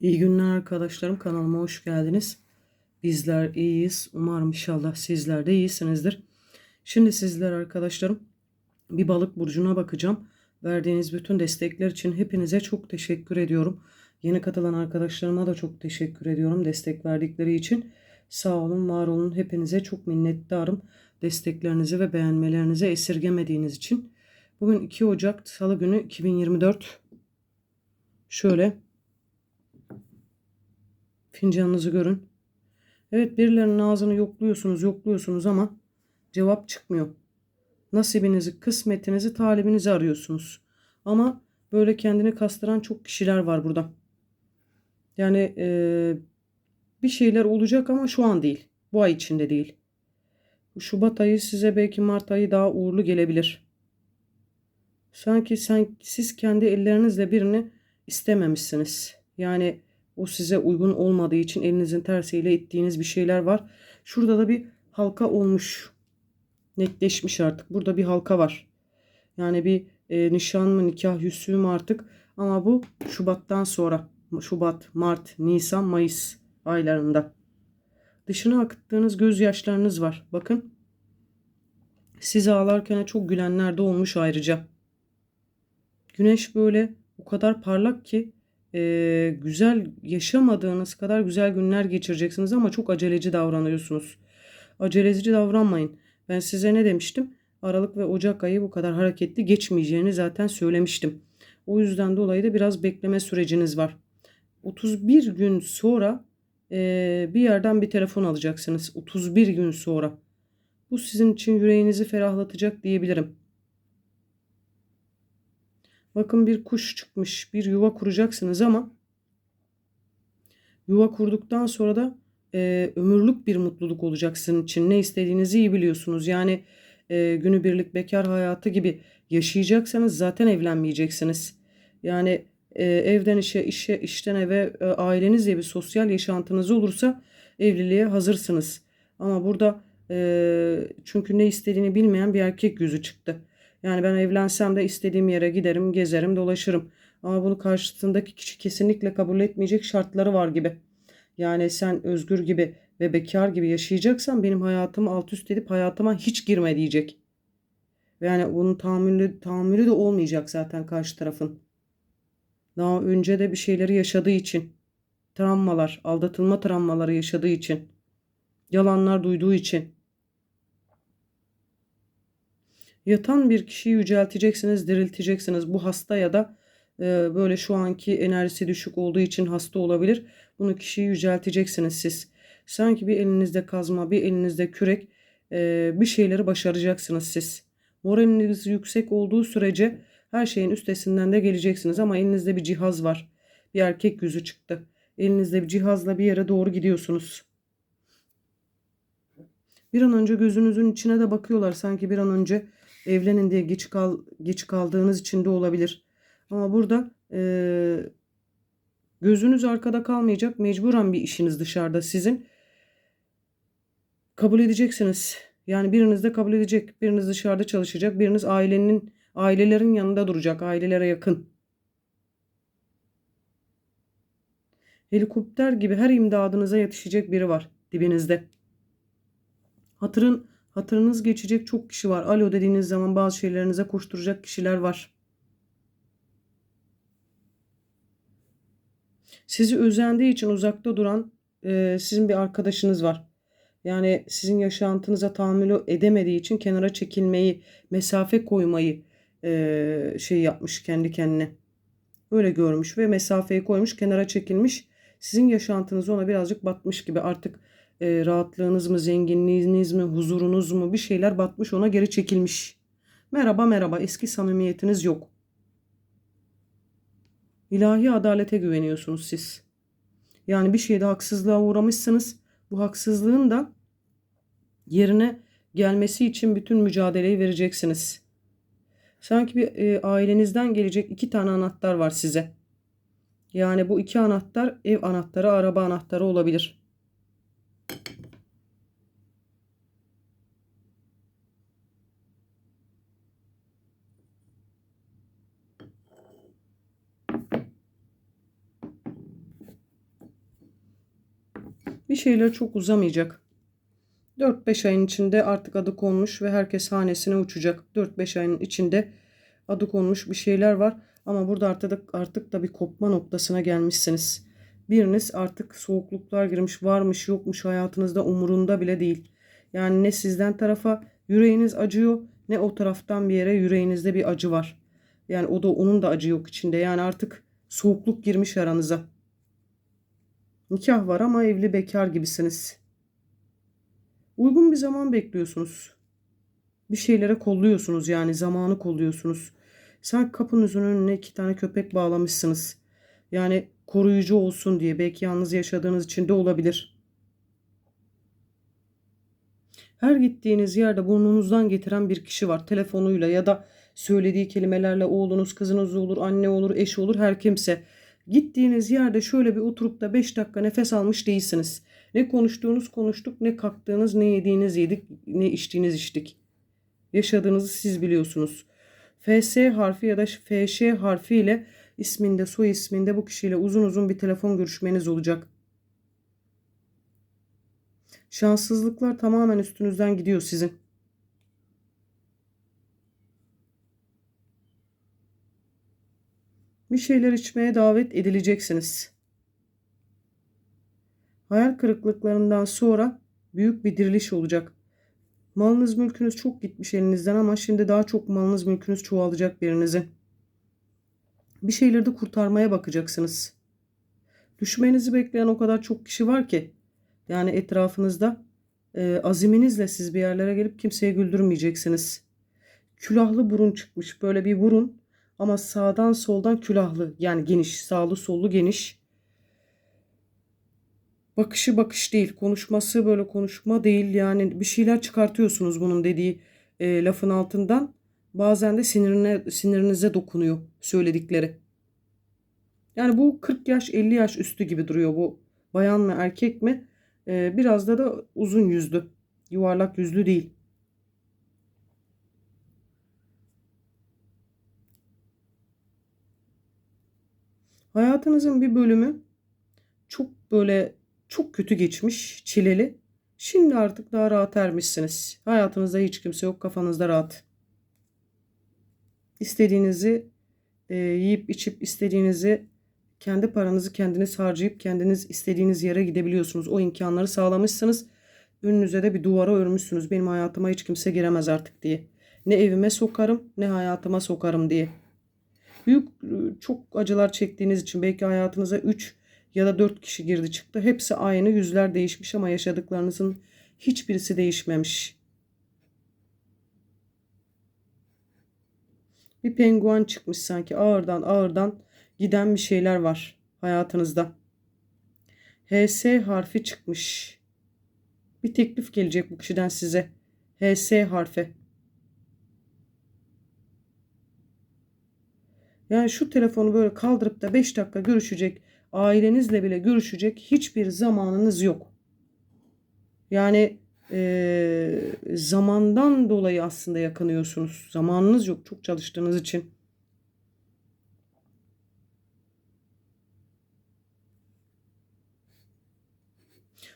İyi günler arkadaşlarım. Kanalıma hoş geldiniz. Bizler iyiyiz. Umarım inşallah sizler de iyisinizdir. Şimdi sizler arkadaşlarım bir balık burcuna bakacağım. Verdiğiniz bütün destekler için hepinize çok teşekkür ediyorum. Yeni katılan arkadaşlarıma da çok teşekkür ediyorum destek verdikleri için. Sağ olun, var olun. Hepinize çok minnettarım. Desteklerinizi ve beğenmelerinizi esirgemediğiniz için. Bugün 2 Ocak Salı günü 2024. Şöyle Fincanınızı görün. Evet birilerinin ağzını yokluyorsunuz yokluyorsunuz ama cevap çıkmıyor. Nasibinizi, kısmetinizi, talibinizi arıyorsunuz. Ama böyle kendini kastıran çok kişiler var burada. Yani e, bir şeyler olacak ama şu an değil. Bu ay içinde değil. Şubat ayı size belki Mart ayı daha uğurlu gelebilir. Sanki sen, siz kendi ellerinizle birini istememişsiniz. Yani o size uygun olmadığı için elinizin tersiyle ittiğiniz bir şeyler var. Şurada da bir halka olmuş. Netleşmiş artık. Burada bir halka var. Yani bir e, nişan mı nikah yüzüğü mü artık. Ama bu Şubat'tan sonra. Şubat, Mart, Nisan, Mayıs aylarında. Dışına akıttığınız gözyaşlarınız var. Bakın. Siz ağlarken çok gülenler de olmuş ayrıca. Güneş böyle o kadar parlak ki e, güzel yaşamadığınız kadar güzel günler geçireceksiniz ama çok aceleci davranıyorsunuz. Aceleci davranmayın. Ben size ne demiştim? Aralık ve Ocak ayı bu kadar hareketli geçmeyeceğini zaten söylemiştim. O yüzden dolayı da biraz bekleme süreciniz var. 31 gün sonra e, bir yerden bir telefon alacaksınız. 31 gün sonra. Bu sizin için yüreğinizi ferahlatacak diyebilirim. Bakın bir kuş çıkmış. Bir yuva kuracaksınız ama yuva kurduktan sonra da e, ömürlük bir mutluluk olacak sizin için. Ne istediğinizi iyi biliyorsunuz. Yani e, günübirlik bekar hayatı gibi yaşayacaksanız zaten evlenmeyeceksiniz. Yani e, evden işe, işe işten eve e, ailenizle bir sosyal yaşantınız olursa evliliğe hazırsınız. Ama burada e, çünkü ne istediğini bilmeyen bir erkek yüzü çıktı. Yani ben evlensem de istediğim yere giderim, gezerim, dolaşırım. Ama bunu karşısındaki kişi kesinlikle kabul etmeyecek şartları var gibi. Yani sen özgür gibi ve bekar gibi yaşayacaksan benim hayatımı alt üst edip hayatıma hiç girme diyecek. Yani bunun tahammülü, tahammülü de olmayacak zaten karşı tarafın. Daha önce de bir şeyleri yaşadığı için. Travmalar, aldatılma travmaları yaşadığı için. Yalanlar duyduğu için. Yatan bir kişiyi yücelteceksiniz, dirilteceksiniz. Bu hasta ya da e, böyle şu anki enerjisi düşük olduğu için hasta olabilir. Bunu kişiyi yücelteceksiniz siz. Sanki bir elinizde kazma, bir elinizde kürek e, bir şeyleri başaracaksınız siz. Moraliniz yüksek olduğu sürece her şeyin üstesinden de geleceksiniz ama elinizde bir cihaz var. Bir erkek yüzü çıktı. Elinizde bir cihazla bir yere doğru gidiyorsunuz. Bir an önce gözünüzün içine de bakıyorlar sanki bir an önce evlenin diye geç, kal, geç kaldığınız için de olabilir. Ama burada e, gözünüz arkada kalmayacak. Mecburen bir işiniz dışarıda sizin. Kabul edeceksiniz. Yani biriniz de kabul edecek. Biriniz dışarıda çalışacak. Biriniz ailenin ailelerin yanında duracak. Ailelere yakın. Helikopter gibi her imdadınıza yetişecek biri var dibinizde. Hatırın Hatırınız geçecek çok kişi var. Alo dediğiniz zaman bazı şeylerinize koşturacak kişiler var. Sizi özendiği için uzakta duran e, sizin bir arkadaşınız var. Yani sizin yaşantınıza tahammül edemediği için kenara çekilmeyi, mesafe koymayı e, şey yapmış kendi kendine. Öyle görmüş ve mesafeyi koymuş, kenara çekilmiş. Sizin yaşantınız ona birazcık batmış gibi artık e, rahatlığınız mı, zenginliğiniz mi, huzurunuz mu bir şeyler batmış ona geri çekilmiş. Merhaba merhaba eski samimiyetiniz yok. İlahi adalete güveniyorsunuz siz. Yani bir şeyde haksızlığa uğramışsınız. Bu haksızlığın da yerine gelmesi için bütün mücadeleyi vereceksiniz. Sanki bir e, ailenizden gelecek iki tane anahtar var size. Yani bu iki anahtar ev anahtarı, araba anahtarı olabilir. Bir şeyler çok uzamayacak. 4-5 ayın içinde artık adı konmuş ve herkes hanesine uçacak. 4-5 ayın içinde adı konmuş bir şeyler var. Ama burada artık, artık da bir kopma noktasına gelmişsiniz. Biriniz artık soğukluklar girmiş, varmış yokmuş hayatınızda umurunda bile değil. Yani ne sizden tarafa yüreğiniz acıyor ne o taraftan bir yere yüreğinizde bir acı var. Yani o da onun da acı yok içinde. Yani artık soğukluk girmiş aranıza. Nikah var ama evli bekar gibisiniz. Uygun bir zaman bekliyorsunuz. Bir şeylere kolluyorsunuz yani zamanı kolluyorsunuz. Sanki kapınızın önüne iki tane köpek bağlamışsınız. Yani koruyucu olsun diye belki yalnız yaşadığınız için de olabilir. Her gittiğiniz yerde burnunuzdan getiren bir kişi var telefonuyla ya da söylediği kelimelerle oğlunuz, kızınız olur, anne olur, eş olur her kimse. Gittiğiniz yerde şöyle bir oturup da 5 dakika nefes almış değilsiniz. Ne konuştuğunuz konuştuk, ne kalktığınız, ne yediğiniz yedik, ne içtiğiniz içtik. Yaşadığınızı siz biliyorsunuz. FS harfi ya da FŞ harfi ile isminde, soy isminde bu kişiyle uzun uzun bir telefon görüşmeniz olacak. Şanssızlıklar tamamen üstünüzden gidiyor sizin. Bir şeyler içmeye davet edileceksiniz. Hayal kırıklıklarından sonra büyük bir diriliş olacak. Malınız mülkünüz çok gitmiş elinizden ama şimdi daha çok malınız mülkünüz çoğalacak birinizin. Bir şeyleri de kurtarmaya bakacaksınız. Düşmenizi bekleyen o kadar çok kişi var ki. Yani etrafınızda e, aziminizle siz bir yerlere gelip kimseye güldürmeyeceksiniz. Külahlı burun çıkmış. Böyle bir burun ama sağdan soldan külahlı. Yani geniş. Sağlı sollu geniş. Bakışı bakış değil. Konuşması böyle konuşma değil. Yani bir şeyler çıkartıyorsunuz bunun dediği e, lafın altından. Bazen de sinirine, sinirinize dokunuyor söyledikleri. Yani bu 40 yaş 50 yaş üstü gibi duruyor bu. Bayan mı erkek mi? Ee, biraz da da uzun yüzlü. Yuvarlak yüzlü değil. Hayatınızın bir bölümü çok böyle çok kötü geçmiş, çileli. Şimdi artık daha rahat ermişsiniz. Hayatınızda hiç kimse yok, kafanızda rahat. İstediğinizi e, yiyip içip istediğinizi kendi paranızı kendiniz harcayıp kendiniz istediğiniz yere gidebiliyorsunuz. O imkanları sağlamışsınız. Önünüze de bir duvara örmüşsünüz. Benim hayatıma hiç kimse giremez artık diye. Ne evime sokarım ne hayatıma sokarım diye. Büyük çok acılar çektiğiniz için belki hayatınıza 3 ya da 4 kişi girdi çıktı. Hepsi aynı yüzler değişmiş ama yaşadıklarınızın hiçbirisi değişmemiş. Bir penguen çıkmış sanki ağırdan ağırdan giden bir şeyler var hayatınızda. HS harfi çıkmış. Bir teklif gelecek bu kişiden size. HS harfi. Yani şu telefonu böyle kaldırıp da 5 dakika görüşecek, ailenizle bile görüşecek hiçbir zamanınız yok. Yani e, zamandan dolayı aslında yakınıyorsunuz. Zamanınız yok çok çalıştığınız için.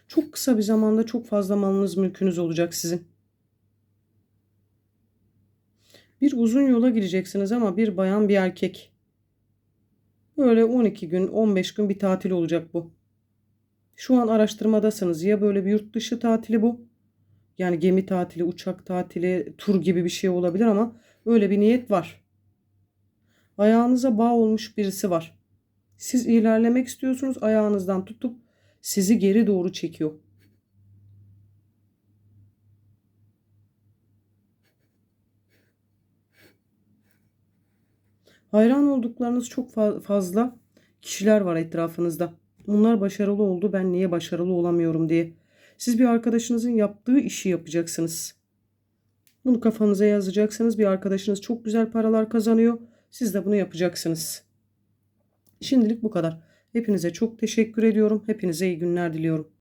Çok kısa bir zamanda çok fazla malınız mülkünüz olacak sizin. Bir uzun yola gireceksiniz ama bir bayan bir erkek. Böyle 12 gün 15 gün bir tatil olacak bu. Şu an araştırmadasınız. Ya böyle bir yurt dışı tatili bu. Yani gemi tatili, uçak tatili, tur gibi bir şey olabilir ama öyle bir niyet var. Ayağınıza bağ olmuş birisi var. Siz ilerlemek istiyorsunuz ayağınızdan tutup sizi geri doğru çekiyor. Hayran olduklarınız çok fazla kişiler var etrafınızda. Bunlar başarılı oldu ben niye başarılı olamıyorum diye. Siz bir arkadaşınızın yaptığı işi yapacaksınız. Bunu kafanıza yazacaksınız. Bir arkadaşınız çok güzel paralar kazanıyor. Siz de bunu yapacaksınız. Şimdilik bu kadar. Hepinize çok teşekkür ediyorum. Hepinize iyi günler diliyorum.